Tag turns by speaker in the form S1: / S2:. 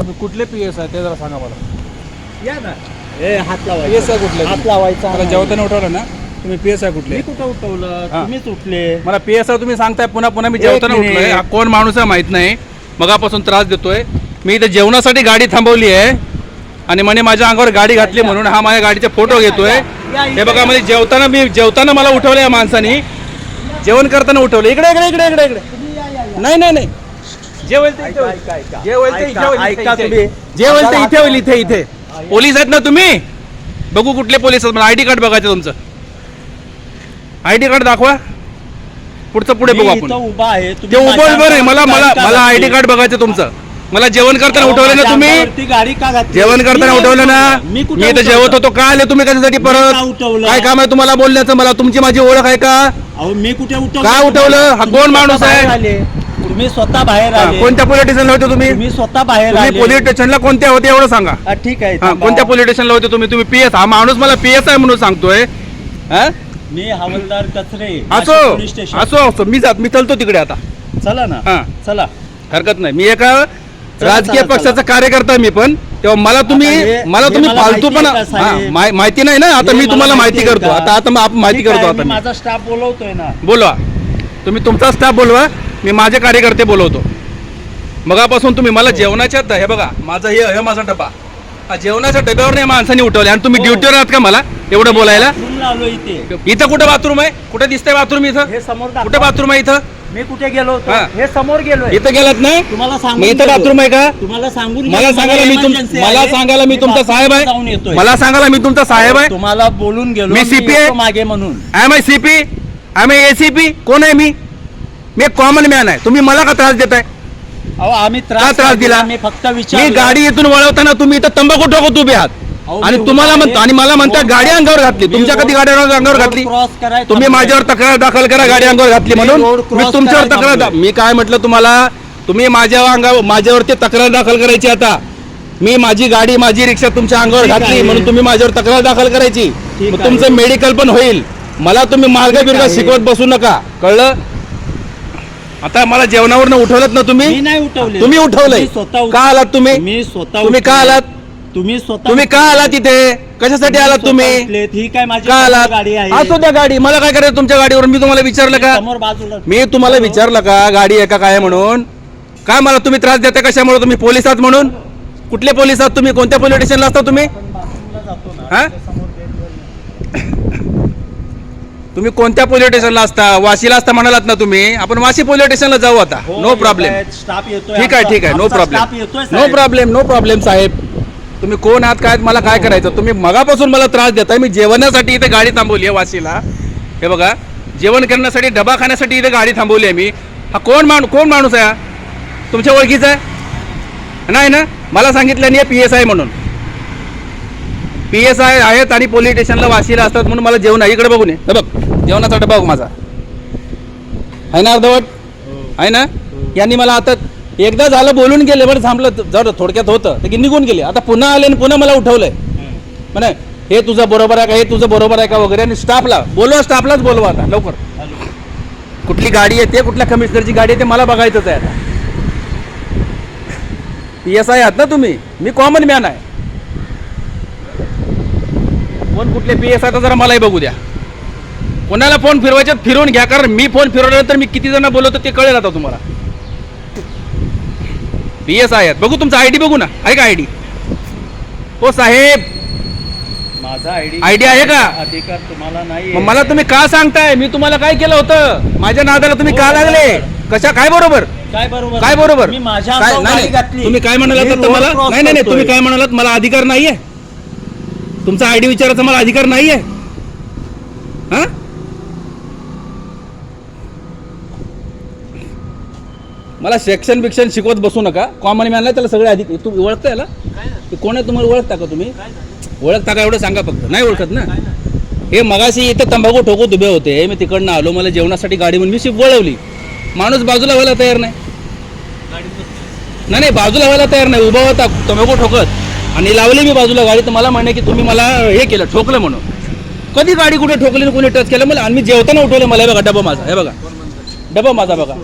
S1: तुम्ही कुठले P S आहे ते जरा सांगा मला.
S2: या ना. ए हात
S1: पी
S2: लावायचा
S1: आहे कुठले
S2: हात लावायचा
S1: मला जेवताना उठवलं ना? तुम्ही पी एस आहे कुठले?
S2: मी कुठं उठवलं?
S1: हा.
S2: तुम्हीच उठले.
S1: मला पी एस आय तुम्ही सांगताय पुन्हा पुन्हा मी
S2: एक
S1: जेवताना
S2: मिनिट.
S1: उठलोय. हा कोण माणूस आहे माहीत नाही. मगापासून त्रास देतोय. मी इथे जेवणासाठी गाडी थांबवली आहे. आणि म्हणे माझ्या अंगावर गाडी घातली म्हणून हा माझ्या गाडीचे फोटो घेतोय.
S2: या इथे
S1: हे बघा म्हणजे जेवताना मी जेवताना मला उठवलं या माणसाने. जेवण करताना उठवलं इकडे इकडे इकडे इकडे. इकडे नाही नाही नाही. जे होईल ते इथे होईल.
S2: ऐका, ऐका.
S1: जे होईल ते इथे
S2: ऐका,
S1: इथे,
S2: ऐका
S1: इथे.
S2: तुम्ही.
S1: जे होईल ते
S2: माझा
S1: इथे होईल इथे इथे पोलीस आहेत ना तुम्ही बघू कुठले पोलीस आहेत मला आय डी कार्ड बघायचं तुमचं आय डी कार्ड दाखवा पुढचं पुढे बघू
S2: मी
S1: आपण
S2: इथं उभा आहे
S1: ते आहे. मला मला
S2: गाडी का
S1: मला आय डी? कार्ड बघायचं तुमचं मला जेवण करताना उठवलं ना
S2: माझ्या
S1: तुम्ही
S2: अंगावरती गाडी का घातली?
S1: जेवण करताना
S2: मी
S1: उठवलं ना
S2: उठवलं. मी कुठं
S1: मी इथं
S2: उठवलं?
S1: जेवत होतो का आले तुम्ही कशासाठी
S2: का
S1: परत
S2: उठवलं?
S1: काय काम आहे तुम्हाला बोलण्याचं मला तुमची माझी ओळख आहे का
S2: अहो मी कुठे उठवलं
S1: का उठवलं? हा कोण माणूस आहे?
S2: तुम्ही स्वतः बाहेर
S1: हा,
S2: आले.
S1: कोणत्या पोलीस स्टेशनला होते तुम्ही?
S2: तुम्ही स्वतः बाहेर
S1: तुम्ही
S2: आले.
S1: पोलीस स्टेशनला कोणत्या होते एवढं सांगा.
S2: हा, ठीक आहे
S1: हा
S2: थांबा.
S1: कोणत्या पोलीस स्टेशनला होते तुम्ही? तुम्ही पी एस हा माणूस मला पी एस आहे म्हणून सांगतोय. हा?
S2: मी हवालदार कचरे
S1: असो
S2: नाशिक पोलीस स्टेशन
S1: असो असो. मी जात मी चलतो तिकडे आता.
S2: चला ना.
S1: हा.
S2: चला.
S1: हरकत नाही. मी एका
S2: चला,
S1: राजकीय
S2: चला,
S1: पक्षाचा कार्यकर्ता आहे मी पण. तेव्हा मला तुम्ही
S2: हे-
S1: मला
S2: हे
S1: तुम्ही
S2: मला
S1: फालतू पण
S2: माहिती आहे
S1: नाही ना? आता
S2: हे
S1: मी
S2: मला
S1: तुम्हाला
S2: माहिती
S1: माहिती
S2: आहे
S1: करतो.
S2: का?
S1: आता आता आपण माहिती
S2: ठीक आहे,
S1: करतो आता
S2: मी.
S1: मी.
S2: माझा स्टाफ बोलवतोय ना.
S1: बोलवा. तुम्ही तुमचा स्टाफ बोलवा. मी माझे कार्यकर्ते बोलवतो. मगापासून तुम्ही मला जेवणाच्या हे बघा माझा हे हे माझा डबा. हा जेवणाच्या डब्यावर नाही माणसाने उठवले. आणि तुम्ही
S2: हो.
S1: ड्युटीवर आहात का मला? एवढं बोलायला?
S2: आलो इथे.
S1: इथं कुठं बाथरूम आहे? कुठे दिसतंय बाथरूम इथं?
S2: हे समोर दाखवा.
S1: कुठे बाथरूम आहे इथं?
S2: मी कुठे गेलो होतो?
S1: हा.
S2: हे समोर गेलोय.
S1: इथं गेलात ना?
S2: तुम्हाला
S1: मग इथं
S2: गेलो.
S1: बाथरूम आहे का?
S2: तुम्हाला सांगून
S1: मला
S2: गेलो,
S1: सांगायला मी तुम
S2: emergency
S1: मला
S2: आहे.
S1: सांगायला मी तुमचा साहेब
S2: जाऊन
S1: आहे
S2: येतोय.
S1: मला सांगायला मी तुमचा साहेब आहे.
S2: तुम्हाला बोलून गेलो.
S1: मी CP आहे.
S2: येतो मागे म्हणून.
S1: M I C P M I ACP कोण आहे मी? मी एक कॉमन मॅन आहे तुम्ही मला का त्रास देताय
S2: अहो आम्ही
S1: का
S2: त्रास
S1: दिला?
S2: मी फक्त
S1: मी
S2: विचार
S1: गाडी इथून वळवताना तुम्ही इथं तंबाखू ठोकत उभे आहात आणि तुम्हाला म्हणता. आणि मला म्हणता गाडी अंगावर घातली तुमच्या कधी गाडी अंगावर घातली तुम्ही. माझ्यावर तक्रार दाखल करा गाडी अंगावर घातली म्हणून मी तुमच्यावर तक्रार. मी काय म्हटलं तुम्हाला तुम्ही माझ्या अंगावर माझ्यावरती तक्रार दाखल करायची आता मी माझी गाडी माझी रिक्षा तुमच्या अंगावर घातली. म्हणून तुम्ही माझ्यावर तक्रार दाखल करायची. तुमचं मेडिकल पण होईल मला तुम्ही मार्ग
S2: ठीक
S1: बिर्ग
S2: आहे.
S1: शिकवत बसू नका कळलं आता मला जेवणावरनं उठवलं ना तुम्ही?
S2: मी नाही उठवले.
S1: तुम्ही उठवलंय.
S2: मी स्वतः उठ-
S1: का आलात तुम्ही?
S2: मी स्वतः
S1: तुम्ही का. आलात?
S2: तुम्ही स्वतः
S1: तुम्ही का. आलात इथे? कशासाठी आलात
S2: स्वतः
S1: तुम्ही
S2: उठलेत. ही काय माझी
S1: का आलात?
S2: गाडी आहे.
S1: असू द्या गाडी. मला काय करायचं तुमच्या गाडीवर मी तुम्हाला विचारलं का?
S2: समोर बाजूला.
S1: मी तुम्हाला विचारलं का? गाडी आहे का काय म्हणून? काय मला तुम्ही त्रास देता कशामुळे? तुम्ही पोलीस आहात म्हणून? कुठले पोलीस आहात तुम्ही? कोणत्या पोलीस स्टेशनला असता तुम्ही? हा?
S2: ते समोर गेटवर.
S1: तुम्ही कोणत्या पोलीस स्टेशनला असता? वाशीला असता म्हणालात ना तुम्ही. आपण वाशी पोलीस स्टेशनला जाऊ आता.
S2: हो,
S1: नो
S2: येत
S1: प्रॉब्लेम
S2: स्टाफ येतोय
S1: ठीक आहे ठीक आहे no problem no. Problem no problem साहेब. तुम्ही कोण आहात काय मला काय करायचं? तुम्ही मगापासून मला त्रास देताय. मी जेवणासाठी इथे गाडी थांबवली आहे वाशीला. हे बघा जेवण करण्यासाठी डबा खाण्यासाठी इथे गाडी थांबवली आहे मी. हा कोण माणूस कोण माणूस आहे हा? तुमच्या ओळखीचा आहे? नाही ना? मला सांगितलं नाही पी एस आय म्हणून. पी एस आय आहेत आणि पोलीस स्टेशनला वाशीला असतात म्हणून मला जेवण आहे. इकडे बघून ये. बघ जेवणाचा डबा बघ माझा. आहे ना अर्धवट? आहे ना? यांनी मला आता एकदा झालं बोलून गेले बरं थांबलं जर थोडक्यात होतं तर की निघून गेले. आता पुन्हा आले आणि पुन्हा मला उठवलंय. म्हणे हे तुझं बरोबर आहे का? हे तुझं बरोबर आहे का? वगैरे. आणि स्टाफला बोलवा स्टाफलाच बोलवा आता लवकर. कुठली गाडी येते कुठल्या कमिशनरची गाडी येते मला बघायचंच आहे आता. पी एस आय आहात ना तुम्ही? मी कॉमन मॅन आहे. कोण कुठले पी एस आय तर जरा मलाही बघू द्या. कोणाला फोन फिरवायचे फिरवून घ्या कारण मी फोन फिरवल्यानंतर मी किती जण बोलवतो ते कळेल आता तुम्हाला. पी एस आय आहेत. बघू तुमचा आय डी बघू ना. आहे का आय डी हो साहेब.
S2: माझा आयडी
S1: ID आहे का?
S2: अधिकार तुम्हाला नाही
S1: मग मला तुम्ही का सांगताय? मी तुम्हाला काय केलं होतं? माझ्या नादाला तुम्ही का लागले? कशा? काय बरोबर?
S2: काय बरोबर?
S1: काय बरोबर?
S2: मी माझ्या
S1: काय?
S2: अंगावर
S1: नाही तुम्ही काय म्हणालात आता मला?
S2: क्रॉस
S1: नाही नाही नाही, तुम्ही. काय म्हणालात? मला अधिकार नाहीये. तुमचा आयडी विचारायचा मला अधिकार नाहीये. हा? मला सेक्शन बिक्शन शिकवत बसू नका. कॉमन मॅनला त्याला सगळे अधिक तू ओळखता याला? कोण आहे तुम्हाला ओळखता का तुम्ही? ओळखता का एवढं सांगा फक्त. नाही ओळखत ना? हे मगाशी इथे तंबाखू ठोकत उभे होते. मी तिकडनं आलो मला जेवणासाठी गाडी म्हणून मी शिप वळवली. माणूस बाजूला व्हायला तयार नाही. नाही नाही बाजूला व्हायला तयार नाही. उभा होता तंबाखू ठोकत. आणि लावली मी बाजूला गाडी तर मला म्हणे की तुम्ही मला हे केलं ठोकलं म्हणून. कधी गाडी कुठे ठोकली कुणी कोणी टच केलं मला आणि मी जेवताना उठवलं मला हे बघा डबा माझा हे बघा. डबा माझा बघा.